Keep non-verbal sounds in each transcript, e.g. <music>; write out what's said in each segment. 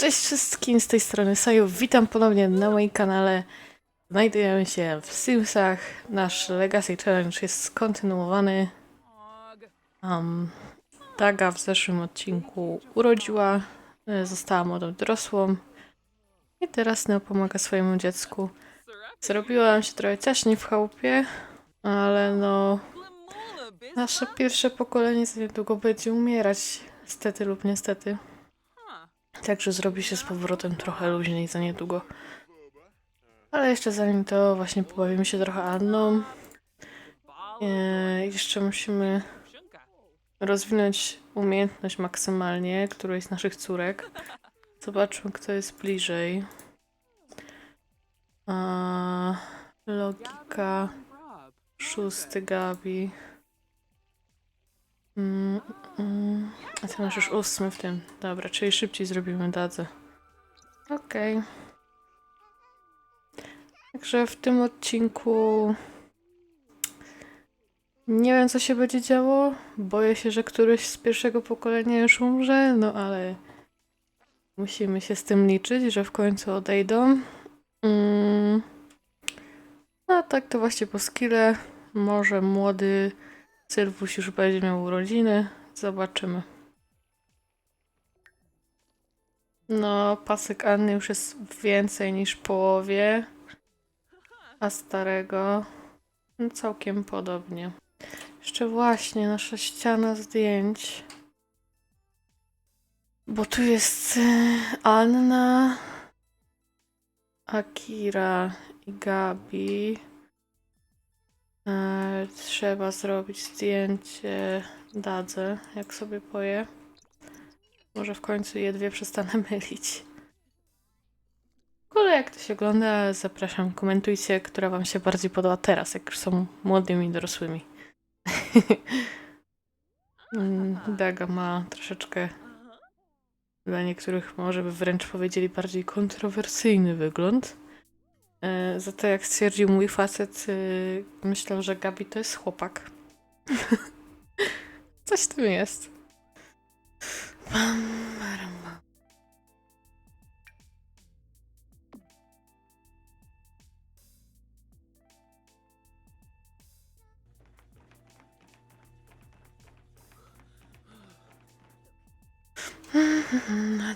Cześć wszystkim z tej strony Saju. Witam ponownie na moim kanale. Znajdujemy się w Simsach. Nasz Legacy Challenge jest skontynuowany. Um, Daga w zeszłym odcinku urodziła, e, została młodą dorosłą i teraz Neo pomaga swojemu dziecku. Zrobiłam się trochę ciaśniej w chałupie, ale no nasze pierwsze pokolenie za niedługo będzie umierać. Niestety lub niestety. Także zrobi się z powrotem trochę luźniej za niedługo. Ale jeszcze zanim to właśnie pobawimy się trochę Anną. E, jeszcze musimy rozwinąć umiejętność maksymalnie którejś z naszych córek. Zobaczmy, kto jest bliżej. A, logika. Szósty Gabi. Mm, mm. A ty masz już ósmy w tym. Dobra, czyli szybciej zrobimy dadzę. Okej. Także w tym odcinku nie wiem, co się będzie działo. Boję się, że któryś z pierwszego pokolenia już umrze, no ale musimy się z tym liczyć, że w końcu odejdą. Mm. A tak to właśnie po skille. Może młody Sylwuś już będzie miał urodziny. Zobaczymy. No, pasek Anny już jest więcej niż połowie, a starego no, całkiem podobnie. Jeszcze właśnie nasza ściana zdjęć. Bo tu jest e, Anna, Akira i Gabi. E, trzeba zrobić zdjęcie Dadze, jak sobie poje. Może w końcu je dwie przestanę <laughs> mylić. Ogóle jak to się ogląda, zapraszam, komentujcie, która wam się bardziej podoba teraz, jak już są młodymi, dorosłymi. <laughs> Mm, Daga ma troszeczkę dla niektórych może by wręcz powiedzieli bardziej kontrowersyjny wygląd. E, Za to jak stwierdził mój facet, y, myślał, że Gabi to jest chłopak. <laughs> Coś w tym jest. Bam,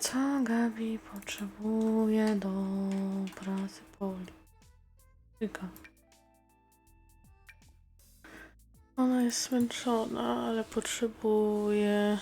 co Gabi potrzebuje do pracy polityka? Ona jest zmęczona, ale potrzebuje...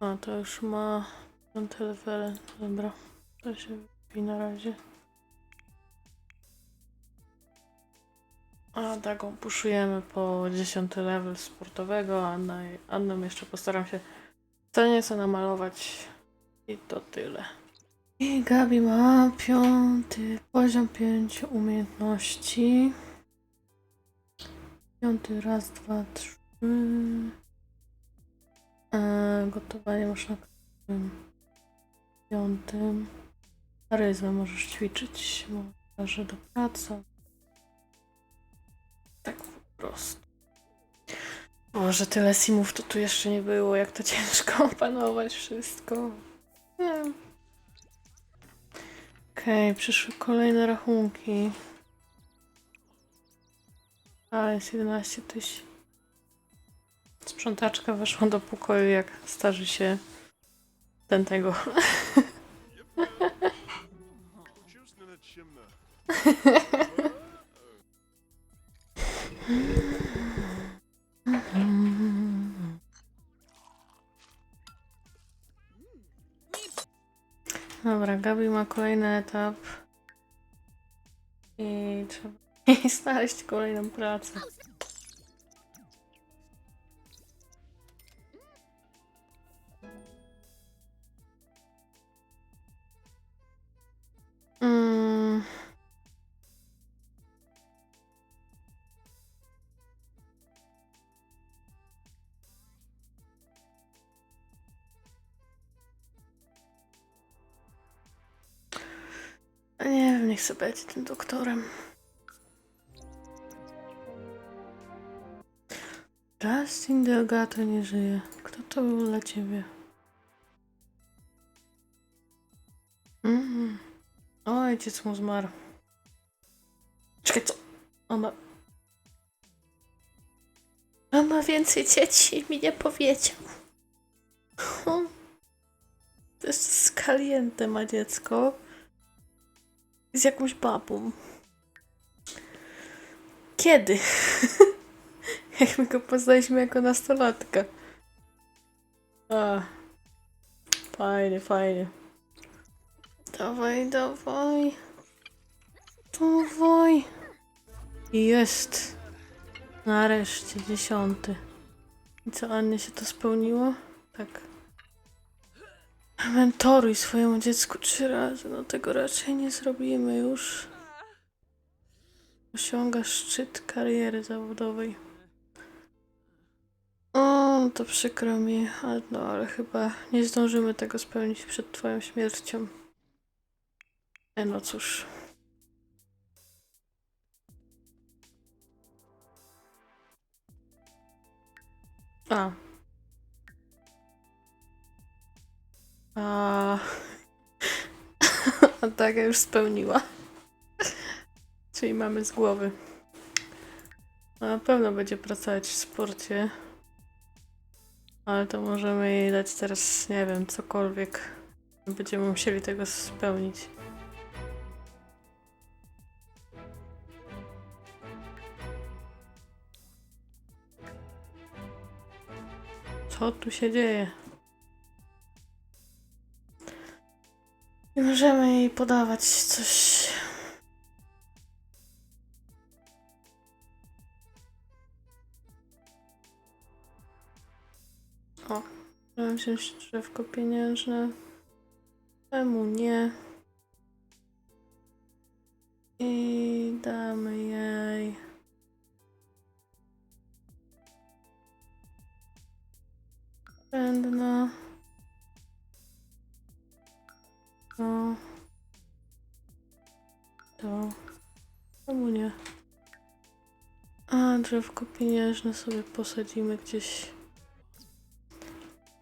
A, to już ma piąte levele. Dobra, to się wypi na razie. A taką puszujemy po 10 level sportowego, a Anną jeszcze postaram się co nieco namalować i to tyle. I Gabi ma piąty poziom pięciu umiejętności. Piąty raz, dwa, trzy. E, gotowanie masz na? Piątym. Charyzmę możesz ćwiczyć. Może do pracy. Tak po prostu. Może tyle simów to tu jeszcze nie było, jak to ciężko <laughs> opanować wszystko. Okej, przyszły kolejne rachunki. A, jest 11 tysięcy. Sprzątaczka weszła do pokoju, jak starzy się ten tego. <laughs> <laughs> Gabi ma kolejny etap. I trzeba jej <laughs> znaleźć kolejną pracę. Niech tym doktorem. Justin Delgato nie żyje. Kto to był dla ciebie? Mm. Ojciec mu zmarł. Czekaj, co? On ma... On ma więcej dzieci mi nie powiedział. Hmm. To jest skaliente ma dziecko. Z jakąś babą. Kiedy? <laughs> Jak my go poznaliśmy jako nastolatka. A. Fajnie, fajnie. Dawaj, dawaj. Dawaj. I Jest. Nareszcie, dziesiąty. I co, Annie się to spełniło? Tak. Mentoruj swojemu dziecku trzy razy. No tego raczej nie zrobimy już. Osiągasz szczyt kariery zawodowej. O, to przykro mi, ale no, ale chyba nie zdążymy tego spełnić przed twoją śmiercią. E no cóż. A. A. <laughs> A tak już spełniła. Czyli mamy z głowy. Na pewno będzie pracować w sporcie. Ale to możemy jej dać teraz, nie wiem, cokolwiek. Będziemy musieli tego spełnić. Co tu się dzieje? Nie możemy jej podawać coś. O, możemy wziąć drzewko pieniężne. Czemu nie? I damy jej. Drzewko pieniężne sobie posadzimy gdzieś.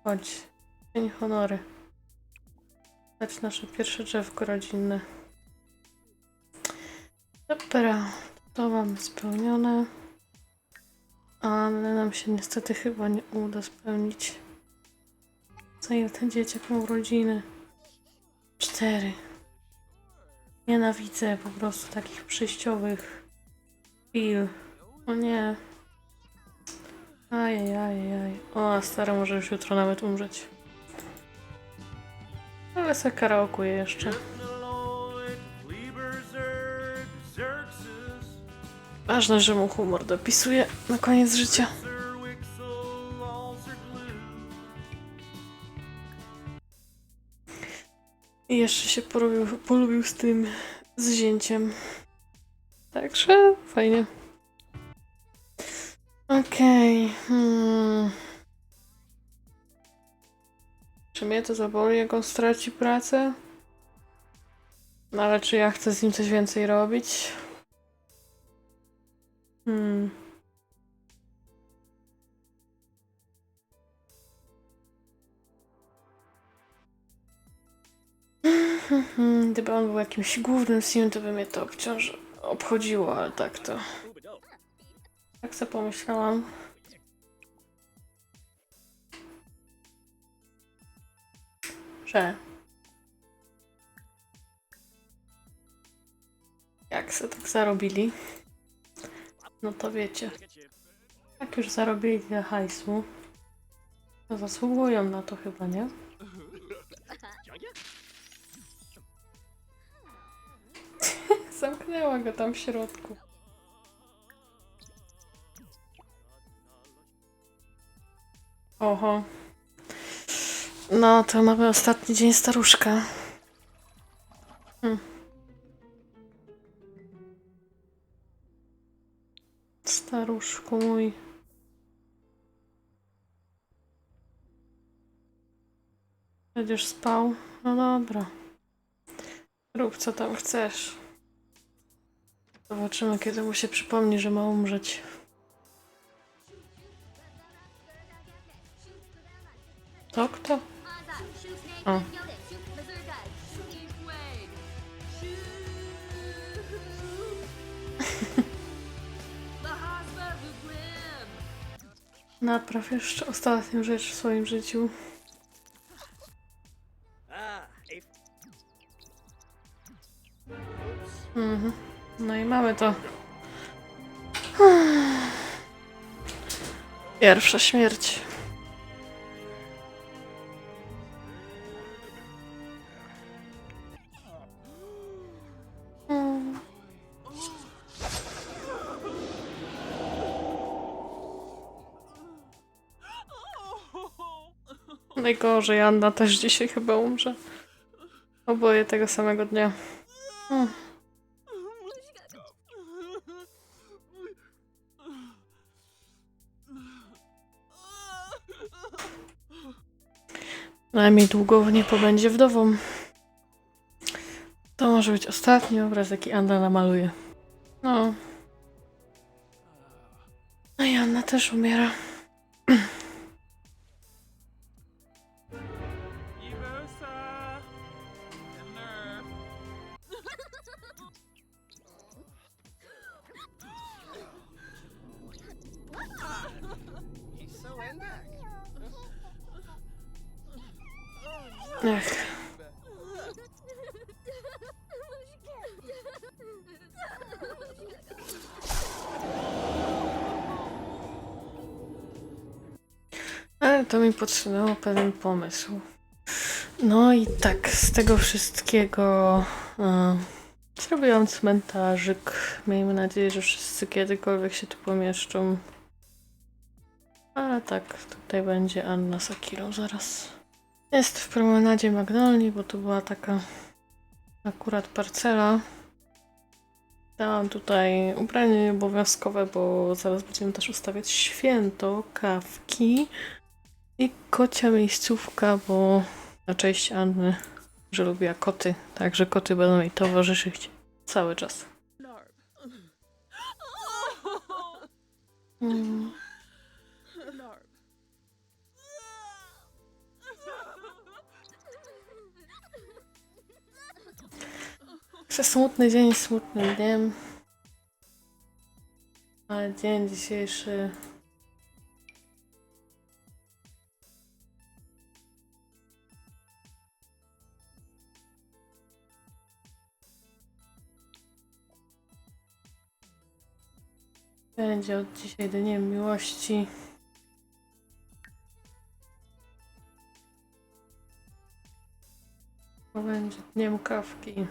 Chodź. Dzień honory. Dać nasze pierwsze drzewko rodzinne. Dobra. To mamy spełnione. Ale nam się niestety chyba nie uda spełnić. Za ile ten dzieciak ma urodziny? Cztery. Nienawidzę po prostu takich przejściowych chwil. O nie. Ajajajaj. O, a stara może już jutro nawet umrzeć. Ale se karaokuje jeszcze. Ważne, że mu humor dopisuje na koniec życia. I jeszcze się porobił, polubił z tym z zięciem. Także fajnie. Okej. Hmm. Czy mnie to zaboli, jak on straci pracę? No ale czy ja chcę z nim coś więcej robić? Hmm. <laughs> Gdyby on był jakimś głównym sim, to by mnie to obciąż obchodziło, ale tak to. Tak sobie pomyślałam. Że. Jak se tak zarobili? No to wiecie. Jak już zarobili tyle hajsu, to zasługują na to chyba, nie? <laughs> Zamknęła go tam w środku. Oho. No, to mamy ostatni dzień staruszka. Hm. Staruszku mój. Będziesz spał? No dobra. Rób co tam chcesz. Zobaczymy, kiedy mu się przypomni, że ma umrzeć. To kto? O. <laughs> Napraw jeszcze ostatnią rzecz w swoim życiu. Mhm. No i mamy to. <sighs> Pierwsza śmierć. Najgorzej, Anna też dzisiaj chyba umrze. Oboje tego samego dnia. Mm. Najmniej długo nie pobędzie wdową. To może być ostatni obraz, jaki Anna namaluje. No. No i Anna też umiera. Ech. Ale to mi podsunęło pewien pomysł. No i tak, z tego wszystkiego e, zrobiłam cmentarzyk. Miejmy nadzieję, że wszyscy kiedykolwiek się tu pomieszczą. A tak, tutaj będzie Anna z zaraz. Jest w promenadzie Magnolii, bo to była taka akurat parcela. Dałam tutaj ubranie obowiązkowe, bo zaraz będziemy też ustawiać święto, kawki i kocia miejscówka, bo na cześć Anny, że lubiła koty, także koty będą jej towarzyszyć cały czas. Mm. Że smutny dzień smutnym dniem. Ale dzień dzisiejszy. Będzie od dzisiaj dniem miłości. Będzie dniem kawki.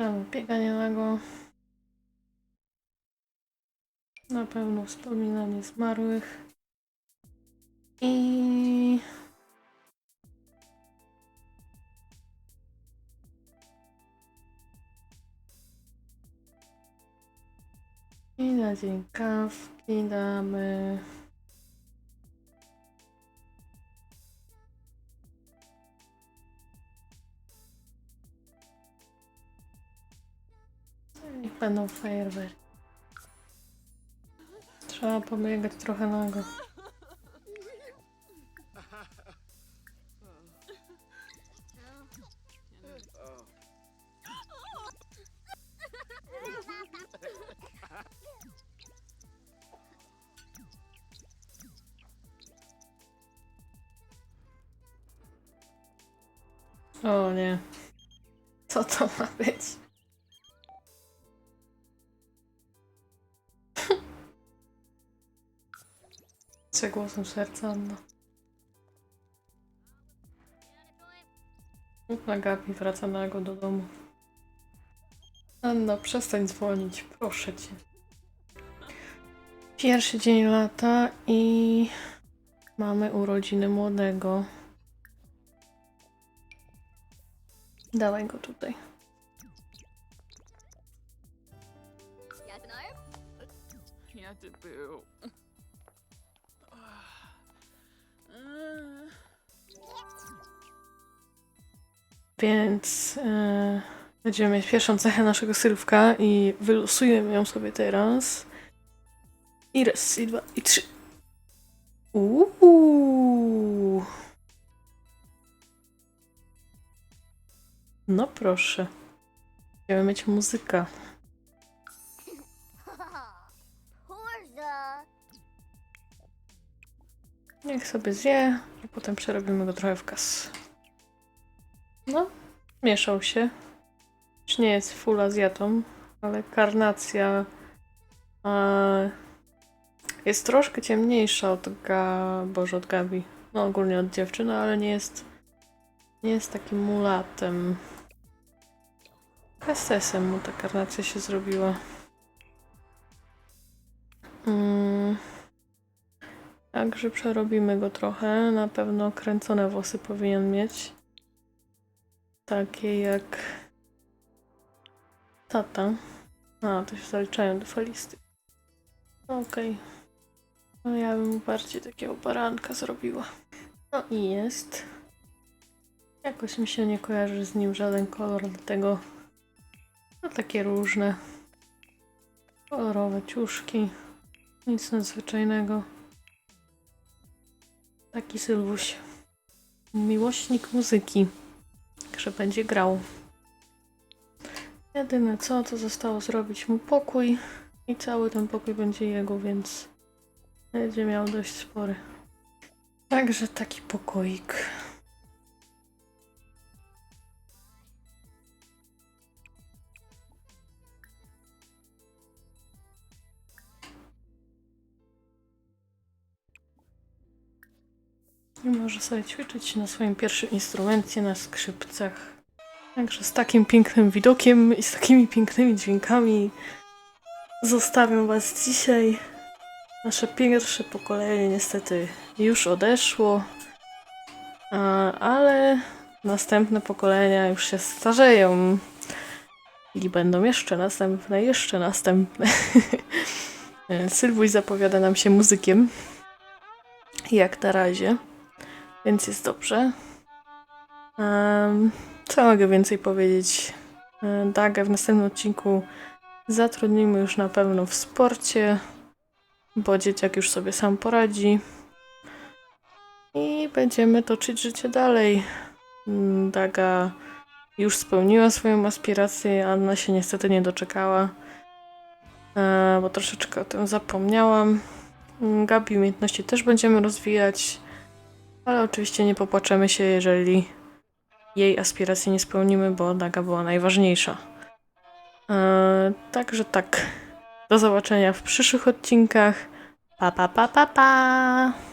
Mamy bieganie nago. Na pewno wspominanie zmarłych. I... I na dzień kawki damy... będą fajerwerki. Trzeba pobiegać trochę nago. O nie. Co to ma być? Z głosem serca, Anna. Agapi wraca nago do domu. Anna, przestań dzwonić, proszę cię. Pierwszy dzień lata i mamy urodziny młodego. Dawaj go tutaj. Ja ty był. Więc e, będziemy mieć pierwszą cechę naszego sylwka i wylosujemy ją sobie teraz. I raz, i dwa, i trzy. Uuu. No proszę. Będziemy mieć muzyka. Niech sobie zje, a potem przerobimy go trochę w kas. No, mieszał się. Już nie jest full Azjatą, ale karnacja e, jest troszkę ciemniejsza od Ga... Boże, od Gabi. No ogólnie od dziewczyny, ale nie jest nie jest takim mulatem. SS-em mu ta karnacja się zrobiła. Mm. Także przerobimy go trochę. Na pewno kręcone włosy powinien mieć. Takie jak tata. A, to się zaliczają do falisty. Okej. No ja bym bardziej takiego baranka zrobiła. No i jest. Jakoś mi się nie kojarzy z nim żaden kolor, dlatego no takie różne kolorowe ciuszki. Nic nadzwyczajnego. Taki Sylwuś. Miłośnik muzyki. Także będzie grał. Jedyne co, to zostało zrobić mu pokój. I cały ten pokój będzie jego, więc będzie miał dość spory. Także taki pokoik. Może sobie ćwiczyć na swoim pierwszym instrumencie, na skrzypcach. Także z takim pięknym widokiem i z takimi pięknymi dźwiękami zostawiam Was dzisiaj. Nasze pierwsze pokolenie niestety już odeszło, ale następne pokolenia już się starzeją. I będą jeszcze następne, jeszcze następne. <laughs> Sylwuś zapowiada nam się muzykiem. Jak na razie więc jest dobrze. Em, co mogę więcej powiedzieć? E, Dagę w następnym odcinku zatrudnimy już na pewno w sporcie, bo dzieciak już sobie sam poradzi. I będziemy toczyć życie dalej. Mm, Daga już spełniła swoją aspirację, Anna się niestety nie doczekała, e, bo troszeczkę o tym zapomniałam. Mm, Gabi umiejętności też będziemy rozwijać. Ale oczywiście nie popłaczemy się, jeżeli jej aspiracji nie spełnimy, bo Daga była najważniejsza. Eee, także tak. Do zobaczenia w przyszłych odcinkach. Pa, pa, pa, pa, pa!